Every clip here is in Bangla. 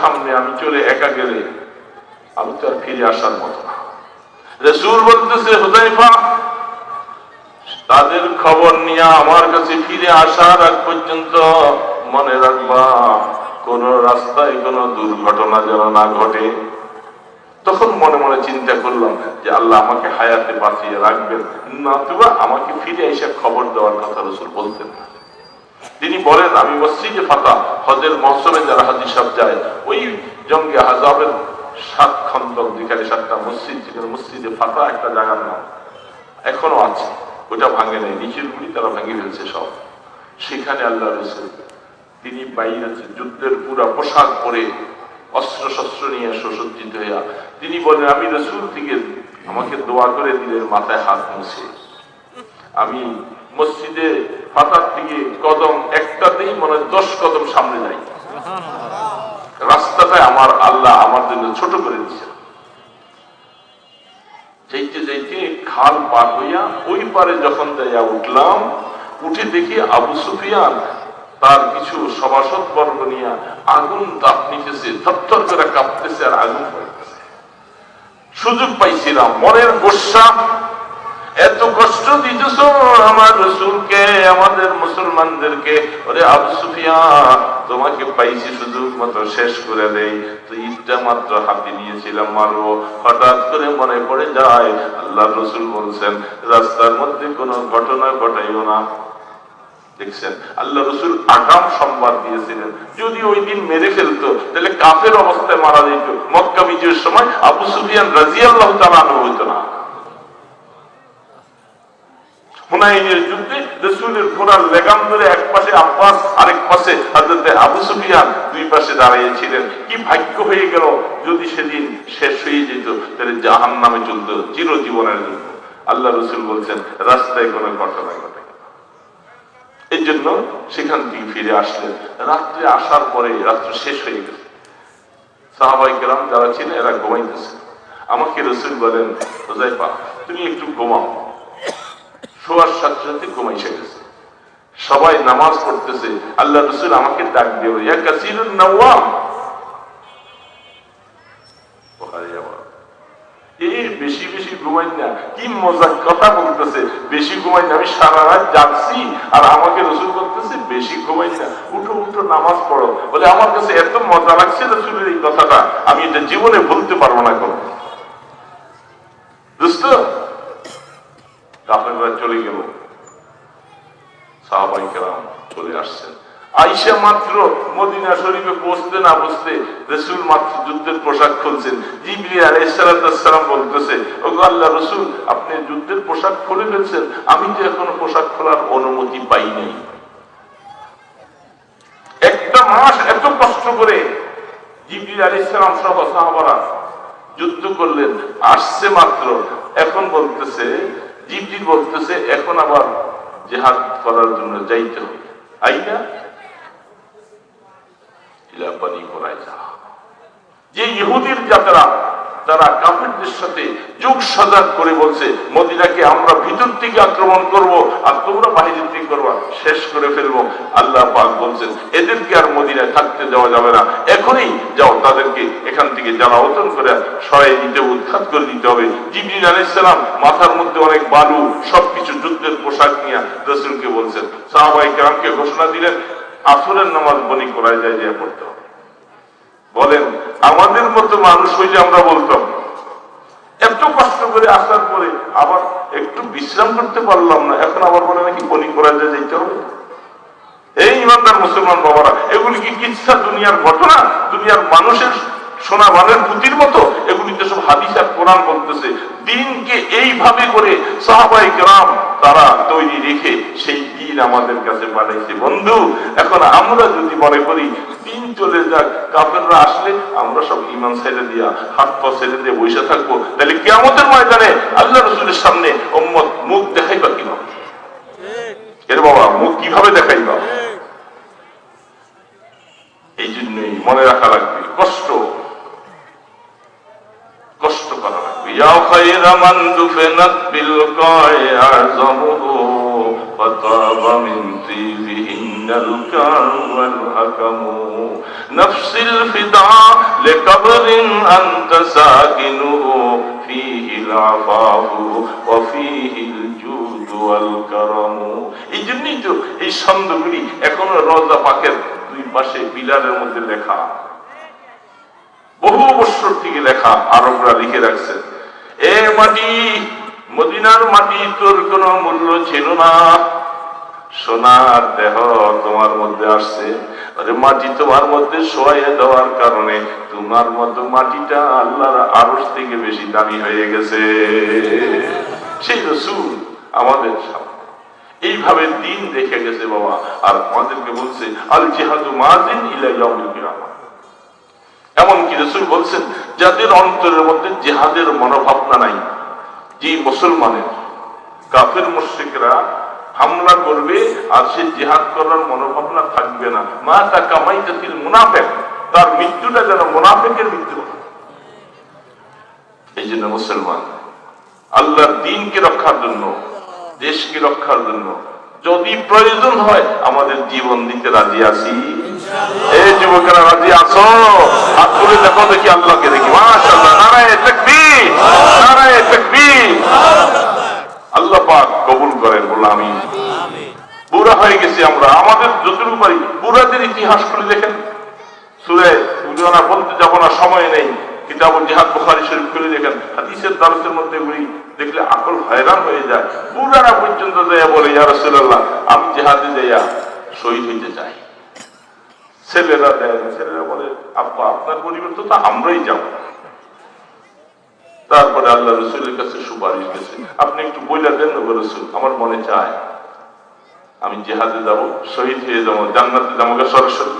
সামনে আমি চলে একা গেলে আমি তো আর ফিরে আসার মতো না। বলতেছে হুজাইফা তাদের খবর নিয়ে আমার কাছে ফিরে আসার আগ পর্যন্ত মনে রাখবা, কোন রাস্তায় কোন দুর্ঘটনা যেন না ঘটে। তখন মনে মনে চিন্তা করলাম যে আল্লাহ আমাকে হায়াতে বাঁচিয়ে রাখবেন, নতুবা আমাকে ফিরে এসে খবর দেওয়ার কথা রসুল বলতেন। না তিনি বলেন, আমি মসজিদে ফাতা হজের মৌসুমে যারা হাজি সাহেব যায় ওই জঙ্গে হাজাবের সাত খন্দক যেখানে সাতটা মসজিদ যেখানে মসজিদে ফাতা একটা জায়গার নাম এখনও আছে। ওটা ভাঙে নেই, নিচের গুলি তারা ভেঙে ফেলছে সব। সেখানে আল্লাহ রসুল, তিনি বাইরে যুদ্ধের পুরা পোশাক পরে অস্ত্র শস্ত্র নিয়ে সুসজ্জিত হইয়া, তিনি বলেন, আমি রসুল থেকে আমাকে দোয়া করে দিলেন, মাথায় হাত মুছে। আমি মসজিদে ফাতার দিকে কদম একটাতেই মনে হয় দশ কদম সামনে যাই রাস্তাটায় আমার আল্লাহ আমার জন্য ছোট করে দিচ্ছে যাইতে যাইতে খাল পার হইয়া ওই পারে যখন যাইয়া উঠলাম, উঠে দেখি আবু সুফিয়ান তার কিছু সভাসদ বর্গ নিয়ে আগুন তাপ নিতেছে থরথর করে কাঁপতেছে আর আগুন সুযোগ পাইছিলাম, মনের গোসা এত কষ্ট দিতেছ আমার রসুলকে, আমাদের মুসলমানদেরকে। ওরে আবু সুফিয়ান, তোমাকে পাইছি সুযোগ মতো শেষ করে দেই। তো ঈদটা মাত্র হাতে নিয়েছিলাম মারবো হঠাৎ করে মনে পড়ে যায় আল্লাহ রসুল বলছেন, রাস্তার মধ্যে কোনো ঘটনা ঘটাইও না। দেখছেন আল্লাহ রসুল আগাম সংবাদ দিয়েছিলেন। যদি ওই দিন মেরে ফেলতো, তাহলে কাফের অবস্থায় মারা যেত। মক্কা বিজয়ের সময় আবু সুফিয়ান রাজি আল্লাহ তালানো হইতো না। যুদ্ধে লেগাম ধরে আরেক পাশে দুই পাশে কি ভাগ্য হয়ে গেল যদি সেদিন শেষ হয়ে যেত জাহান নামে চলত চিরজীবনের জন্য আল্লাহ রসুল বলছেন, রাস্তায় কোনো ঘটনা ঘটে এই জন্য সেখান থেকে ফিরে আসলেন। রাত্রে আসার পরে রাত্র শেষ হয়ে গেছে সাহাবাই কেরাম যারা ছিলেন, এরা ঘুমাইতেছে। আমাকে রসুল বলেন হোজাইফা তুমি একটু ঘুমাও। শোয়ার সাথে সাথে ঘুমাইসে গেছে সবাই নামাজ পড়তেছে, আল্লাহ রসুল আমাকে ডাক দিয়ে ইয়া এই বেশি বেশি ঘুমাই না, কি মজার কথা বলতেছে, বেশি ঘুমাই না, আমি সারা রাত জাগছি, আর আমাকে রসুল বলতেছে, বেশি ঘুমাই না, উঠো উঠো, নামাজ পড়ো। বলে, আমার কাছে এত মজা লাগছে রসুলের এই কথাটা, আমি এটা জীবনে বলতে পারব না কোনো দোস্ত চলে গেল। চলে আসছেন। আইসা মাত্র মদিনা শরীফে বসতে না বসতে রসুল মাত্র যুদ্ধের পোশাক খুলছেন। বলতেছে, ওগো আল্লাহ রসুল, আপনি যুদ্ধের পোশাক খুলে ফেলছেন। আমি তো এখনও পোশাক খোলার অনুমতি পাই নাই। একটা মাস এত কষ্ট করে জিবলি আলাইসালাম সহ সাহাবারা যুদ্ধ করলেন। আসছে মাত্র। এখন বলতেছে জিবজির বলতেছে, এখন আবার জেহাদ করার জন্য যাইতে হবে। আইনা ইলাপানি করায় যা যে ইহুদির যাত্রা তারা কাফেরদের সাথে যুগ সজাগ করে বলছে, মদিনাকে আমরা ভিতর থেকে আক্রমণ করব আর তোমরা বাহিরের থেকে করবা শেষ করে ফেলব। আল্লাহ পাক বলছেন, এদেরকে আর মদিনায় থাকতে দেওয়া যাবে না। এখনই যাও, তাদেরকে এখান থেকে জ্বালাওতন করে সরাই দিতে, উৎখাত করে দিতে হবে। জিবরিল আলাইসালাম মাথার মধ্যে অনেক বালু, সবকিছু যুদ্ধের পোশাক নিয়ে রসুলকে বলছেন। সাহাবাই কেরামকে ঘোষণা দিলেন, আসরের নামাজ বনি করায় যায় যে পড়তে হবে। বলেন, আমাদের মতো মানুষ হইলে আমরা বলতাম, এত কষ্ট করে আসার পরে আবার একটু বিশ্রাম করতে পারলাম না, এখন আবার বলে নাকি বনি করা যায় যেতে হবে? এই ইমানদার মুসলমান বাবারা, এগুলি কি কিচ্ছা দুনিয়ার ঘটনা? দুনিয়ার মানুষের সোনা বানের পুঁতির মতো? এগুলিতে সব হাদিস আর কোরআন বলতেছে। দিনকে এইভাবে করে সাহাবাই গ্রাম তারা তৈরি রেখে সেই দিন আমাদের কাছে পাঠাইছে। বন্ধু, এখন আমরা যদি মনে করি দিন চলে যাক কাপেররা আসলে আমরা সব ইমান ছেড়ে দিয়া হাত পা ছেড়ে দিয়ে বসে থাকব। তাহলে কেমতের ময়দানে আল্লাহ রসুলের সামনে ওম্মত মুখ দেখাইবা কীভাবে? এর বাবা মুখ কীভাবে দেখাইবা? এই জন্যই মনে রাখা লাগবে কষ্ট। কষ্ট করা লাগবে। ইয়া খায়রা মান দুফিনাত বিল কায় আযমুহু ফাতাবা মিন তিবিহিন্নাল কার ওয়াল হাকামু نفس الفداء لقبر أنت ساكنه فيه العفاف وفيه الجود والكرم এই জন্যই তো এই ছন্দগুলি এখনো রোজা পাকের দুই পাশে পিলারের মধ্যে লেখা বহু বছর থেকে লেখা আরবরা লিখে রাখছেন এ মাটি মদিনার মাটি তোর কোনো মূল্য ছিল না সোনার দেহ তোমার মধ্যে আসছে। মাটি তোমার মধ্যে শোয়াইয়া দেওয়ার কারণে তোমার মতো মাটিটা আল্লাহর আরস থেকে বেশি দামি হয়ে গেছে। সেই রসুল আমাদের এইভাবে দিন দেখে গেছে বাবা। আর আমাদেরকে বলছে, আল জিহাদু মাজিন ইলা ইয়াউমিল কিয়ামা। এমনকি রসুল বলছেন, যাদের অন্তরের মধ্যে জেহাদের মনোভাবনা নাই যে মুসলমানের, কাফের মুশ্রিকরা হামলা করবে আর সে জেহাদ করার মনোভাবনা থাকবে না। মা তা কামাই জাতির মুনাফেক তার মৃত্যুটা যেন মুনাফেকের মৃত্যু এই জন্য মুসলমান আল্লাহর দিনকে রক্ষার জন্য দেশকে রক্ষার জন্য যদি প্রয়োজন হয় আমাদের জীবন দিতে রাজি আছি। এই যুবকেরা রাজি আছো? হাত তুলে দেখো দেখি আল্লাহকে পাক কবুল করেন বলে আমি বুড়া হয়ে গেছি আমরা। আমাদের যতটুকু পারি, বুড়াদের ইতিহাস করে দেখেন। সুরে বলতে সময় নেই। কিতাব জিহাদ শরীফ খুলে দেখেন। হাদিসের মধ্যে দেখলে আকল হয়রান হয়ে যায়। বুড়ারা পর্যন্ত যাইয়া বলে আমি জিহাদে যাইয়া শহীদ হইতে চাই। ছেলেরা দেয় ছেলেরা বলে আপনার পরিবর্তন তো আমরাই যাব। তারপরে আল্লাহ রসুলের কাছে সুপারিশ গেছে। আপনি একটু বইলা দেন রসুল, আমার মনে চায়। আমি জেহাদে যাব, শহীদ হয়ে যাব, জান্নাতে যাব সরাসরি।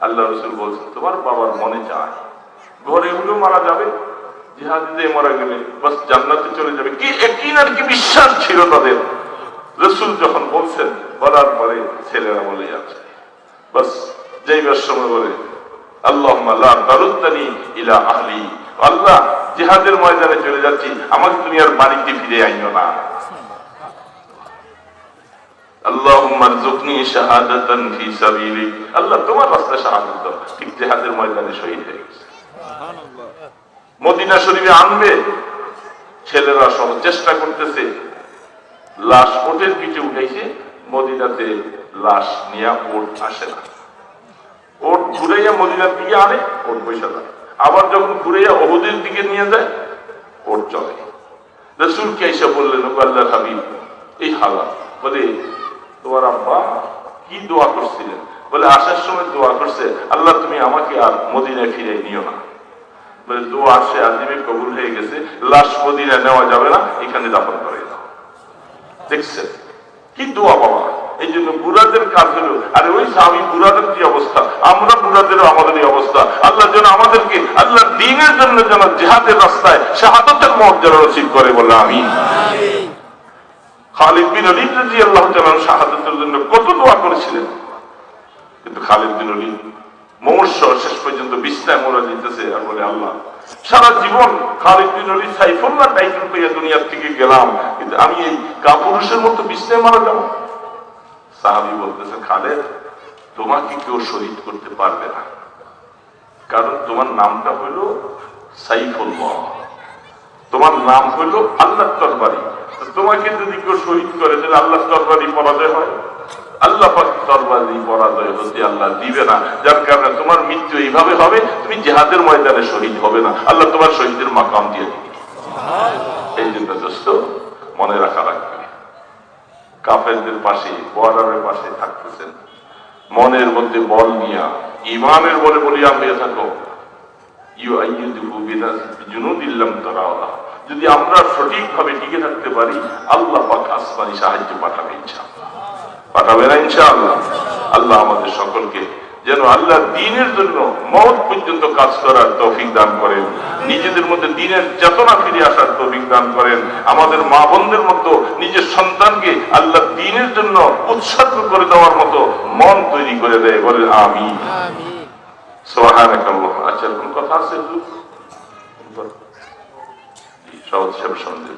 আল্লাহ রসুল বলছেন, তোমার বাবার মনে চায়। ঘরে হলেও মারা যাবে জেহাদে দিয়ে মারা গেলে বাস জান্নাতে চলে যাবে। কি একই আর কি বিশ্বাস ছিল তাদের? রসুল যখন বলছেন, বলার পরে ছেলেরা বলে যাচ্ছে। বাস যাইবার সময় বলে আল্লাহ আল্লাহ জিহাদের ময়দানে চলে যাচ্ছি তুমি আর বাড়িতে ফিরে আইও না। আল্লাহুম্মা রযুকনি শাহাদাতান ফি সাবিলিক আল্লাহ তোমার রাস্তায় শাহাদাত ঠিক জিহাদের ময়দানে শহীদ হয়ে গেছে। মদিনা শরীফে আনবে ছেলেরা চেষ্টা করতেছে। লাশ ওটের পিঠে উঠাইছে মদিনাতে লাশ নিয়ে ওট আসে না। ওট ঘুরাইয়া মদিনার দিকে আনে ওট পয়সা দেয় আবার যখন ঘুরাইয়া ওহুদের দিকে নিয়ে যায় ওট চলে রসুল কে এসে বললেন ও আল্লাহ হাবিব, এই হালাত বলে, তোমার আব্বা কি দোয়া করছিলেন? বলে, আসার সময় দোয়া করছে, আল্লাহ, তুমি আমাকে আর মদিনায় ফিরে নিও না। বলে, দোয়া আসে আজিমে কবুল হয়ে গেছে, লাশ মদিনায় নেওয়া যাবে না, এখানে দাফন করে দেখছেন? কি দোয়া বাবা? এই জন্য বুড়াদের কাজ হলো, আরে ওই স্বামী বুড়াদের কি অবস্থা? আমরা বুড়াদেরও আমাদের অবস্থা। আল্লাহ যেন আমাদেরকে আল্লাহ দিনের জন্য যেন জেহাদের রাস্তায় শাহাদতের মর্যাদা নসিব করে বলে আমি। খালিদ বিন আল্লাহ শাহাদতের জন্য কত দোয়া করেছিলেন। কিন্তু খালিদ বিন শেষ পর্যন্ত মোড়া দিতেছে আর বলে, আল্লাহ, সারা জীবন খালিদ বিন অলিদ সাইফুল্লাহ পেয়ে দুনিয়ার থেকে গেলাম, কিন্তু আমি এই কাপুরুষের মতো বিছনায় মারা যাব। সাহাবি বলতেছে, খালেদ, তোমাকে কেউ শহীদ করতে পারবে না। কারণ তোমার নামটা হইল সাইফুল্লাহ। তোমার নাম হইল আল্লাহ তরবারি তোমাকে যদি কেউ শহীদ করে, তাহলে আল্লাহ তরবারি পরাজয় হয়। আল্লাহ তরবারি পরাজয় হতে আল্লাহ দিবে না। যার কারণে তোমার মৃত্যু এইভাবে হবে, তুমি জেহাদের ময়দানে শহীদ হবে না। আল্লাহ তোমার শহীদের মাকাম দিয়ে দিবে। এই জন্য মনে রাখা রাখবে কাফেরদের পাশে বর্ডারের পাশে থাকতেছেন। মনের মধ্যে বল নিয়া ইমানের বলে বলিয়া হয়ে থাকো যদি আমরা সঠিকভাবে টিকে থাকতে পারি, আল্লাহ সাহায্য পাঠাবে, ইনশাআল্লাহ। পাঠাবে না, ইনশাআল্লাহ। আল্লাহ আমাদের সকলকে যেন আল্লাহ দিনের জন্য মহৎ পর্যন্ত কাজ করার তৌফিক দান করেন। নিজেদের মধ্যে দিনের চেতনা ফিরে আসার তৌফিক দান করেন। আমাদের মা বোনদের মতো নিজের সন্তানকে আল্লাহ দিনের জন্য উৎসর্গ করে দেওয়ার মতো মন তৈরি করে দেয় বলে আমি আচ্ছা কোন কথা আছে সহজ হিসাবে সন্দেহ।